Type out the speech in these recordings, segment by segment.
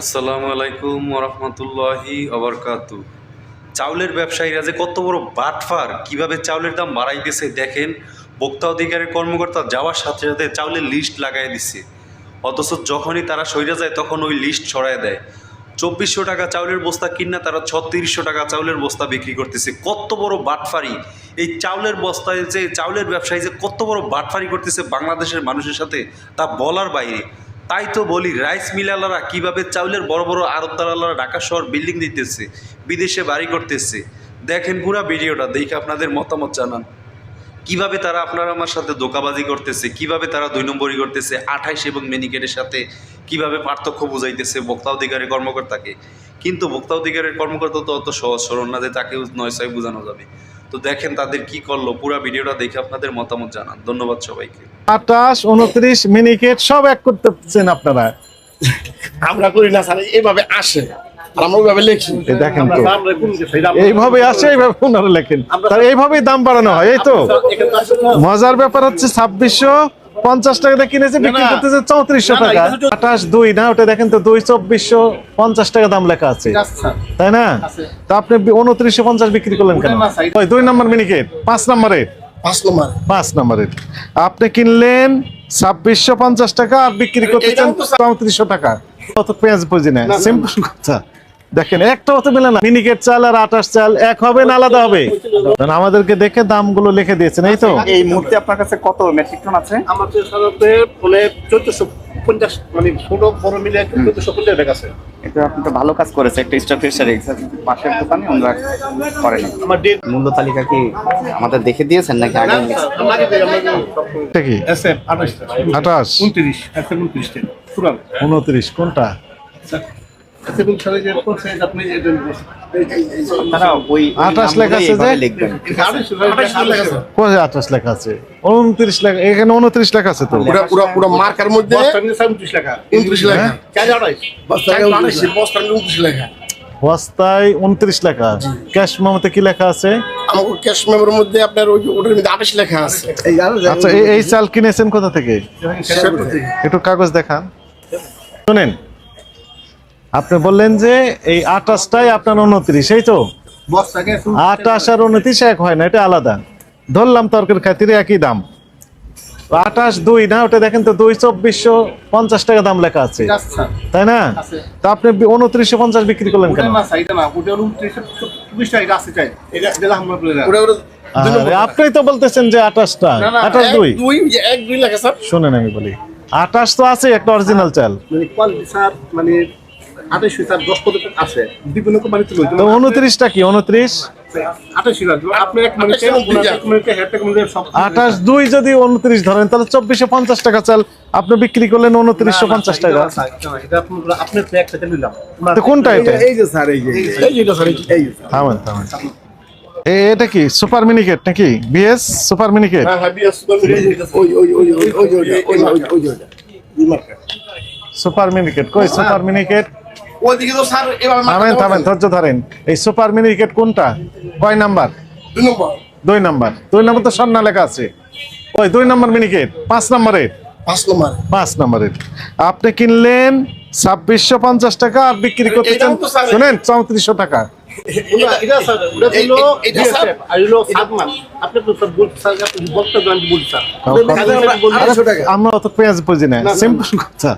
আসসালামু আলাইকুম ওরহমতুল্লাহি অবরকাতু চাউলের ব্যবসায়ীরা যে কত বড় বাটফার, কীভাবে চাউলের দাম বাড়াইতেছে দেখেন, ভোক্তা অধিকারের কর্মকর্তা যাওয়ার সাথে সাথে চাউলের লিস্ট লাগাই দিছে। অথচ যখনই তারা সইরা যায়, তখন ওই লিস্ট ছড়ায় দেয়। চব্বিশশো টাকা চাউলের বস্তা কিনা, তারা ছত্রিশশো টাকা চাউলের বস্তা বিক্রি করতেছে। কত বড় বাটফারি। এই চাউলের বস্তায় যে, চাউলের ব্যবসায়ী যে কত বড় বাটফারি করতেছে বাংলাদেশের মানুষের সাথে, তা বলার বাইরে। তাই তো বলি, রাইস মিলালারা কীভাবে চাউলের বড় বড় আড়তদারালারা ঢাকা শহর বিল্ডিং দিতেছে, বিদেশে বাড়ি করতেছে, দেখেন পুরো ভিডিওটা, দেখে আপনাদের মতামত জানান। কীভাবে তারা আপনারা আমার সাথে ধোকাবাজি করতেছে, কীভাবে তারা দুই নম্বরই করতেছে, আঠাইশ এবং মেনিকেটের সাথে কীভাবে পার্থক্য বুঝাইতেছে ভোক্তা অধিকারের কর্মকর্তাকে। কিন্তু ভোক্তা অধিকারের কর্মকর্তা তো অত সহজ সরল না যে তাকে নয় ছয় বোঝানো যাবে। তো দেখেন তাদের কি করল পুরো ভিডিওটা দেখে আপনাদের মতামত জানান। ধন্যবাদ সবাইকে। আঠাশ উনত্রিশ মিনিকেট সব এক করতেছেন আপনারা। আমরা করি না স্যার এইভাবে আসে। আর আমরা ওইভাবে লিখি। দেখেন তো। এইভাবে আসে এইভাবে ওনারা লেখেন। তার এইভাবেই দাম বাড়ানো হয় এই তো। মজার ব্যাপার হচ্ছে ছাব্বিশশো পঞ্চাশ টাকাতে কিনেছে বিক্রি করতেছে চৌত্রিশশো টাকা। আঠাশ দুই না ওটা দেখেন তো দুই চব্বিশশো পঞ্চাশ টাকা দাম লেখা আছে। তাই না? তো আপনি উনত্রিশশো পঞ্চাশ বিক্রি করলেন কেন? ওই দুই নম্বর মিনিকেট পাঁচ নম্বরে? পাঁচ নম্বর। পাঁচ নম্বরের আপনি কিনলেন ছাব্বিশশো পঞ্চাশ টাকা আর বিক্রি করতেছেন চৌত্রিশশো টাকা। কত পেঁয়াজ বুঝি না সিম্পল কথা। দেখেন একটা তো মেলে না। মিনিকেট চাল আর আটাশ চাল এক হবে না আলাদা হবে? আমাদেরকে দেখে দামগুলো লিখে দিয়েছেন এই তো? এই মুহূর্তে আপনার কাছে কত মেট্রিক টন আছে? আমাদের সাধারণত মানে চোদ্দশো পঞ্চাশ মানে ছোট বড় মিলে চোদ্দশো পঞ্চাশ ব্যাগ আছে। এটা আপনি তো ভালো কাজ করেছে একটা ফিশার পাশের দোকানে আমরা করেনি। আমার মূল্য তালিকা কি আমাদের দেখে দিয়েছেন নাকি আগে? আমাকে আমাকে এটা কি? আঠাশ। আঠাশ? উনত্রিশ কোনটা? আঠাশ লেখা আছে উনত্রিশ লেখা এখানে উনত্রিশ লেখা আছে তো? পুরা পুরা পুরা মার্কার মধ্যে উনত্রিশ লেখা। উনত্রিশ লেখা। চার আঠাশ বস্তায় উনত্রিশ লেখা। বস্তায় উনত্রিশ লেখা। ক্যাশ মামতে কি লেখা আছে? ক্যাশ মেমোর মধ্যে আপনার ওই ওটার মধ্যে আঠাশ লেখা আছে। আচ্ছা এই- এই চাল কিনেছেন কোথা থেকে। একটু কাগজ দেখান। শুনেন আপনি বললেন যে এই আঠাশটাই আপনার উনত্রিশ এই তো? আঠাশ আর উনত্রিশ এক হয় না এটা আলাদা। ধরলাম তর্কের খাতিরে একই দাম। আঠাশ দুই না ওটা দেখেন তো দুই চব্বিশশো পঞ্চাশ টাকা দাম লেখা আছে। তাই না? তা আপনি উনত্রিশশো পঞ্চাশ বিক্রি করলেন কেন? না স্যার এটা না ওটা হলো উনত্রিশ চব্বিশ টাকা এটা আছে চাই এটা এটা আমরা বলে। ওটা ওটা আরে, আপনি তো বলতেছেন যে না, আঠাশ দুই। শুনেন আমি বলি। আঠাশ তো আছে একটা অরিজিনাল চাল। মানে কোয়ালিটি স্যার মানে আঠাশ দশ আছে বিভিন্ন কোম্পানিতে তো উনত্রিশটা কি উনত্রিশ আঠাশ স্যার আপনার এক মিনিটে এক মিনিটে হেড এক মিনিটে সব আঠাশ দুই যদি উনত্রিশ ধরেন তাহলে চব্বিশশো পঞ্চাশ টাকা চাল আপনি বিক্রি করলেন উনত্রিশশো পঞ্চাশ টাকা এটা আপনার আপনার তো নিলাম তো কোনটা এটা এই যে স্যার এই যে থামেন থামেন এটা কি সুপার মিনিকেট নাকি বিএস সুপার মিনিকেট হ্যাঁ হ্যাঁ বিএস সুপার ওই ওই ওই ওই ওই যে ওইটা, ওই ওই ওই যে ওইটা। এই মার্কা। সুপার মিনিকেট কই সুপার মিনিকেট ওইদিকে তো স্যার এভাবে থামেন থামেন ধৈর্য ধরেন এই সুপার মিনিকেট কোনটা কয় নাম্বার দুই নম্বর দুই নাম্বার দুই নাম্বার তো সন্না লেখা আছে ওই দুই নাম্বার মিনিকেট পাঁচ নাম্বারের পাঁচ নম্বর পাঁচ নম্বরের আপনি কিনলেন ছাব্বিশশো পঞ্চাশ টাকা আর বিক্রি করতে চান শুনেন চৌত্রিশশো টাকা আমরা অত পেঁয়াজ বুঝি না সিম্পল কথা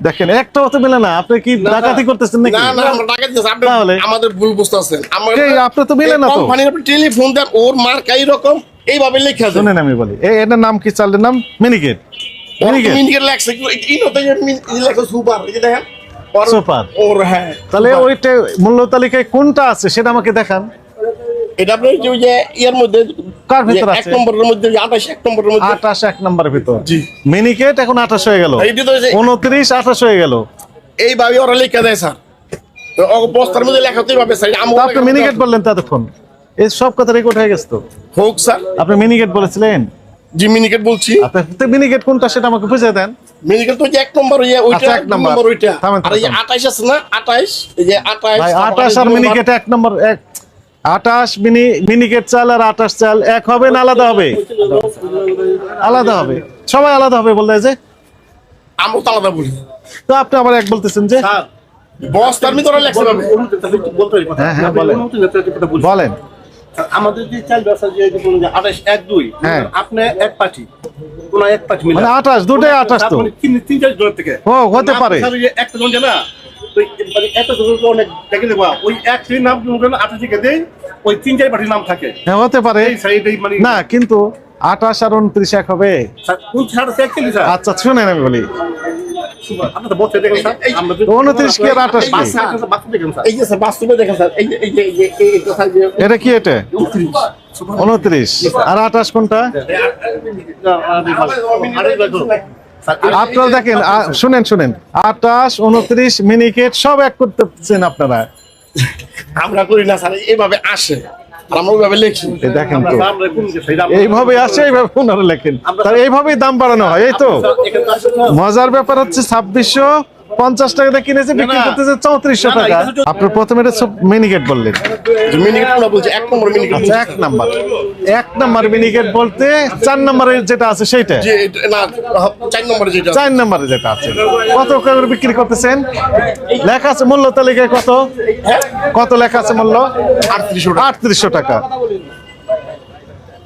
দেখেন একটাও তো মিলে না আপনি কি ডাকাতি করতেছেন নাকি? না না আমরা দিতেছি আপনি? আমাদের ভুল বুঝতে আছেন আমরা এই, আপনার তো মিলে না তো। কোম্পানির আপনি টেলিফোন দেন ওর মার্কা এইরকম এইভাবে লেখা দেন। শুনেন আমি বলি। এই এটার নাম কি চালের নাম? মিনিকেট। মিনিকেট। মিনিকেট লেখছে। ইনোতে লেখা সুপার। এই দেখেন সুপার। ওর হ্যাঁ তাহলে ওইটা মূল্য তালিকায় কোনটা আছে সেটা আমাকে দেখান। এটা আপনার যে ওই যে ইয়ার মধ্যে কার ভিতর এক আছে? নম্বরের মধ্যে যে আঠাশ এক নম্বরের মধ্যে। আঠাশ এক নম্বরের ভিতর। জি। মিনিকেট এখন আঠাশ হয়ে গেল। এইটা তো যে- উনত্রিশ আঠাশ হয়ে গেল। এইভাবে ওরা লেখা দেয় স্যার। বস্তার মধ্যে লেখা এইভাবে স্যার। আপনি মিনিকেট বললেন ততক্ষণ। এই সব কথা রেকর্ড হয়ে গেছে তো? হোক স্যার। আপনি মিনিকেট বলেছিলেন? জি মিনিকেট বলছি। আপনার মিনিকেট কোনটা সেটা আমাকে বুঝিয়ে দেন। মিনিকেট তো যে এক নম্বর ইয়ে ওইটা আচ্ছা, এক নম্বর। ওইটা। আর এই যে থামেন। আঠাশ আছে না আঠাশ এই যে আঠাশ ভাই তারপরে আঠাশ আর মিনিকেট এক নম্বর এক আঠাশ মিনি মিনিকেট চাল আর আঠাশ চাল এক হবে না আলাদা হবে আলাদা হবে সবাই আলাদা হবে বললে যে আমরা তো আলাদা বলি তো আপনি আবার এক বলতেছেন যে। হ্যাঁ, হ্যাঁ, আপনি বলেন। আমাদের যে চাল ব্যবসা যে আঠাশ এক দুই হ্যাঁ। আপনি এক কোন এক মিলে মানে আঠাশ, দুটোই আঠাশ তো। মানে তিন তিন চার জনের থেকে ও, হতে পারে। একটা জন জানা তো এই- মানে একটা তো অনেক দেখে দেবো ওই এক তিন নাম আঠাশ থেকে দেয় ওই তিন চার পার্টির নাম থাকে হ্যাঁ হতে পারে এই সাইড এই মানে না কিন্তু আঠাশ আর উনত্রিশ এক হবে আচ্ছা শুনেন আমি বলি এটা কি এটা উনত্রিশ আর আঠাশ কোনটা আপনারা দেখেন শুনেন শুনেন। আঠাশ উনত্রিশ মিনিকেট সব এক করতেছেন আপনারা। আমরা করি না স্যার এইভাবে আসে। দেখেন তো। এইভাবে আসে এইভাবে ওনারা লেখেন। তার এইভাবেই দাম বাড়ানো হয় এই তো। মজার ব্যাপার হচ্ছে ছাব্বিশশো পঞ্চাশ টাকাতে কিনেছে বিক্রি করতেছে চৌত্রিশশো টাকা। আপনার প্রথমে এটা সব মিনিকেট বললেন। যে মিনিকেট আমরা বলছি এক নম্বর মিনিকেট আচ্ছা এক নাম্বার। এক নাম্বার মিনিকেট বলতে চার নাম্বারের যেটা আছে সেইটা। চার নম্বরে যেটা চার নাম্বারে যেটা আছে। কত করে বিক্রি করতেছেন? লেখা আছে মূল্য তালিকায় কত? কত লেখা আছে মূল্য? আটত্রিশশো টাকা। আটত্রিশশো টাকা।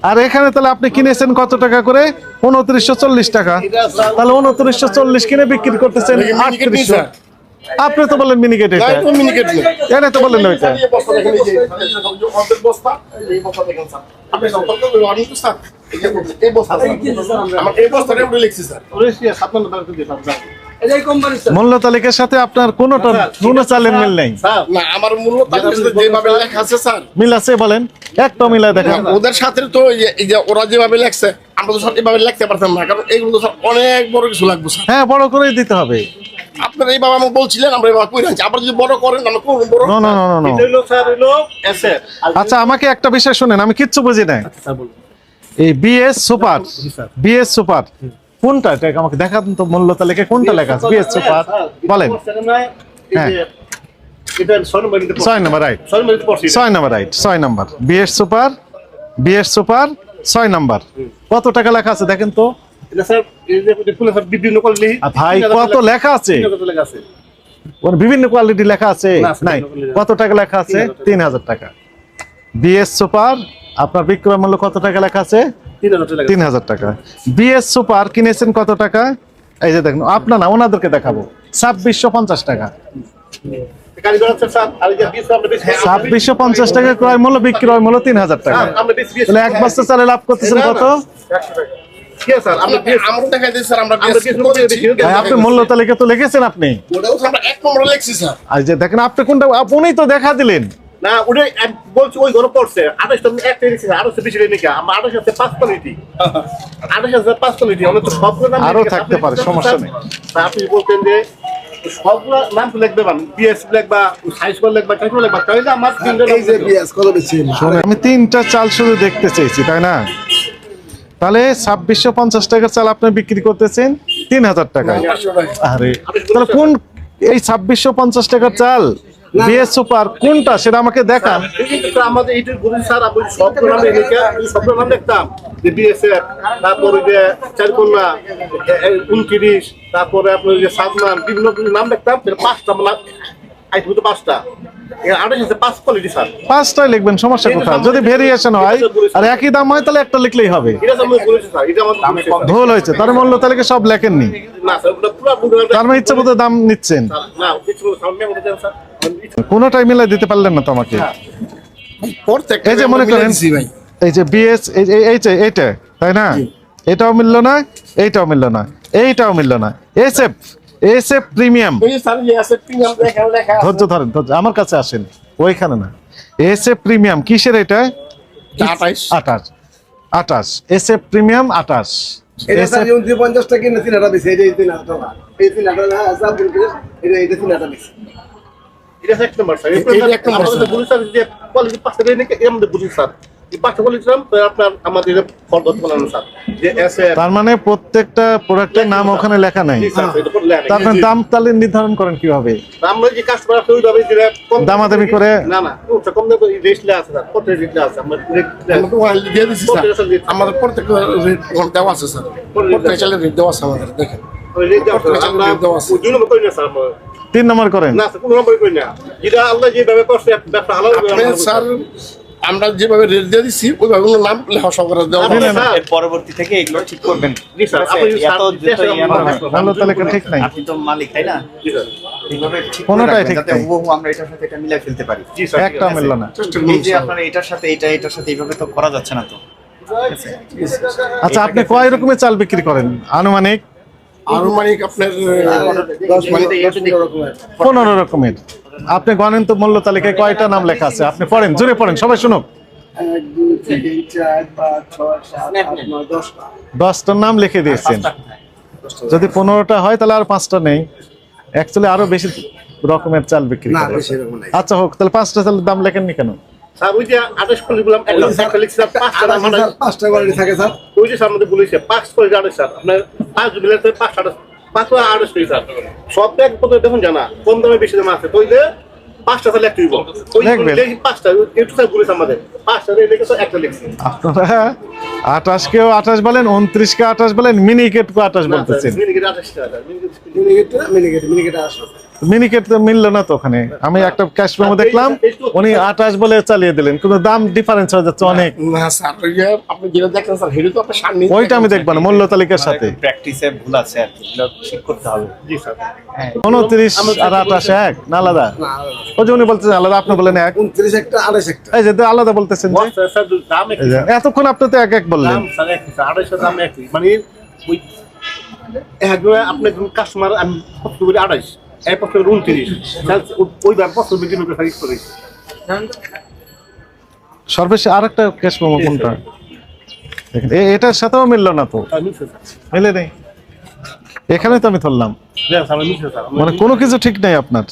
আর এখানে তাহলে আপনি কিনেছেন কত টাকা করে? উনত্রিশশো চল্লিশ টাকা। তাহলে উনত্রিশশো চল্লিশ কিনে বিক্রি করতেছেন আটত্রিশশো। আপনি তো বললেন মিনিকেট না এটা। এটা মিনিকেট নেই। এটা তো বললেন ওইটা। এই বস্তা এই বস্তা। আমার বস্তাটা লিখছি স্যার। মূল্য তালিকার সাথে আপনার কোনোটা কোনো চালের মিল নেই। না আমার মূল্য তালিকার যেভাবে লেখা আছে স্যার। মিল আছে বলেন একটা মিলা দেখেন। ওদের সাথে তো এই যে- ওরা যেভাবে লেখছে আমরা তো সব এভাবে লিখতে পারতাম না কারণ এইগুলো তো অনেক বড় কিছু লাগবে স্যার। হ্যাঁ বড় করেই দিতে হবে। আপনারা এইভাবে আমাকে বলছিলেন আমরা এবার কই আনছি আবার যদি বড় করেন আমরা বড়। নো নো নো নো আচ্ছা আমাকে একটা বিষয় শুনেন আমি কিচ্ছু বুঝি না স্যার বলুন। এই B S super sir. B S super. কোনটা? এটা আমাকে দেখান তো মূল্য তালিকায় কোনটা লেখা আছে? বিএস সুপার বলেন। হ্যাঁ। ছয় নম্বর নিতে ছয় নম্বর রাইট ছয় নম্বর রাইট ছয় নম্বর B S super B S super ছয় নম্বর। কত টাকা লেখা আছে দেখেন তো? ভাই কত লেখা আছে? ওর বিভিন্ন কোয়ালিটি লেখা আছে? নাই। কত টাকা লেখা আছে? তিন হাজার টাকা। বিএস সুপার আপনার বিক্রয় মূল্য কত টাকা লেখা আছে? তিন হাজার টাকা। বিএস সুপার কিনেছেন কত টাকা? এই যে দেখুন আপনার না ওনাদেরকে দেখাবো। ছাব্বিশশো পঞ্চাশ টাকা। কারিগর আছে স্যার। আর এই যে বিশ আমরা বেশি ছাব্বিশশো পঞ্চাশ টাকা ক্রয় মূল্য বিক্রয় মূল্য তিন হাজার টাকা। তাহলে এক বস্তা চালে লাভ করতেছেন কত? আপনি মূল্য তালিকা তো লিখেছেন আপনি? ওটাও তো আমরা এক নম্বরে লিখছি স্যার। আর যে দেখেন আপনি কোনটা আপনি তো দেখা দিলেন। না ওটাই আমি বলছি ওই ঘরে পড়ছে। আঠাশ তো একটা নিচ্ছে আঠাশ বেশি নিয়ে আমার আঠাশ আছে পাঁচ কোয়ালিটি। আঠাশ আছে পাঁচ কোয়ালিটি অনেক তো সবগুলো নাম আরও থাকতে পারে, সমস্যা নেই। আপনি বলতেন যে সবগুলো নাম তো লিখবে পান বিএস লিখবা হাই স্কুল লিখবা চাকরি লিখবা তাহলে আমার তিনটা এই যে বিএস কত বেশি? আমি তিনটা চাল শুধু দেখতে চাইছি তাই না? তাহলে ছাব্বিশশো পঞ্চাশ টাকার চাল আপনি বিক্রি করতেছেন তিন হাজার টাকা আরে তাহলে কোন এই ছাব্বিশশো পঞ্চাশ টাকার চাল বিএস সুপার কোনটা সেটা আমাকে দেখান আমাদের এইটা গুরু স্যার আপনি শব্দ নাম লিখে সবগুলো নাম লিখতাম যে বিএসএফ তারপর ওই যে চারকন্যা উনত্রিশ তারপরে আপনার যে সাদমান বিভিন্ন নাম লিখতাম সেটা পাঁচটা নাম তো পাঁচটা। স্যার পাঁচটাই লিখবেন সমস্যা কোথায়? যদি ভেরিয়েশন হয় আর একই দাম হয় তাহলে একটা লিখলেই হবে। এটা আমি বলেছি স্যার এটা আমার বলেছি, স্যার। ভুল হয়েছে তার মূল্য তালিকা সব লেখেননি। তার মানে ইচ্ছা মতো দাম নিচ্ছেন। কোনোটাই মিলাই দিতে পারলেন না তো আমাকে। এই যে মনে করেন ভাই। এই যে বিএস এই যে এইটা তাই না? এটাও মিললো না এইটাও মিললো না এইটাও মিললো না। এসএফ এসএফ প্রিমিয়াম ধৈর্য ধরেন ধৈর্য আমার কাছে আসেন ওইখানে না। এসএফ প্রিমিয়াম কিসের এটা? আঠাইশ আঠাশ। আঠাশ। এসএফ প্রিমিয়াম আঠাশ। এটা এক নম্বর স্যার। তার মানে প্রত্যেকটা প্রোডাক্টের নাম ওখানে লেখা নাই। দাম তাহলে নির্ধারণ করেন কীভাবে? দামাদামি করে? না না ওটা কম দামে রেস্টলে আছে স্যার কত রেস্টলে আছে আমরা আমরা তো ওয়াইল দিয়ে দিচ্ছি স্যার। আমাদের প্রত্যেকটা রেট দেওয়া আছে স্যার। প্রত্যেক চালের রেট দেওয়া আছে। আমাদের দেখেন। তিন নম্বর করেন? না স্যার নম্বর করি না। যেটা আল্লাহ যেভাবে করছে ব্যবসা হালাল স্যার আমরা যেভাবে রেট দিয়ে দিচ্ছি ওইভাবে কোনো নাম লেখা সংক্রান্ত দেওয়া না। এর পরবর্তী থেকে এগুলো ঠিক করবেন। ভালো তালিকা ঠিক নাই। আপনি তো মালিক তাই না? কোনোটাই ঠিক নাই। আমরা এটার সাথে এটা মিলাই ফেলতে পারি। একটা মিললো না। এই যে আপনার এটার সাথে এটা এটার সাথে এইভাবে তো করা যাচ্ছে না তো। আচ্ছা আপনি কয় রকমের চাল বিক্রি করেন? আনুমানিক? আনুমানিক আপনার পনেরো রকমের। আপনি গণেন তো মূল্য তালিকায় কয়টা নাম লেখা আছে? আপনি পড়েন জোরে পড়েন সবাই শুনুক। দশটা। দশটার নাম লিখে দিয়েছেন। যদি পনেরোটা হয় তাহলে আর পাঁচটা নেই। অ্যাকচুয়ালি আরও বেশি রকমের চাল বিক্রি না করে বেশি এরকম নাই। আচ্ছা হোক তাহলে পাঁচটা চালের দাম লেখেননি কেন? স্যার ওই যে আঠাশ করে দিলাম একটা একটা লিখছি স্যার পাঁচটা নাম আড়াইশো সব ব্যাগ কত দেখুন জানা? কম দামে বেশি দাম আছে? তো পাঁচটা তাহলে। লিখি পাঁচটা একটু বলেছে আমাদের। পাঁচটা লিখে একটা লিখছি আপনারা আঠাশ কেও আঠাশ বলেন উনত্রিশ কে আঠাশ বলেন মিনিকেট কে আঠাশ বলতেছেন। মিনিকেট আঠাশ টাকা মিনিকেট মিনিকেট মিনিকেটে আসলো মিনিকেট তো মিললো না তো ওখানে। আমি একটা ক্যাশ মেমো দেখলাম উনি আঠাশ বলে চালিয়ে দিলেন কিন্তু দাম ডিফারেন্স হয়ে যাচ্ছে অনেক। ওইটা আমি না মূল্য তালিকার সাথে। প্র্যাকটিসে আর এক না আলাদা? বলতেছেন আলাদা বলেন এক। 29 একটা আলাদা বলতেছেন এতক্ষণ আপনি এক এক বললেন। এক আপনার কাস্টমার আমি কত অ্যাপ্রক্সিমেট উনত্রিশ। ওই ব্যবস্থা বিভিন্ন সার্ভিস করেছে। সর্বশেষ আর একটা ক্যাশ প্রোমো কোনটা এটার সাথেও মিললো না তো। মিলে নেই। এখানে তো আমি ধরলাম। মানে কোনো কিছু ঠিক নেই আপনার।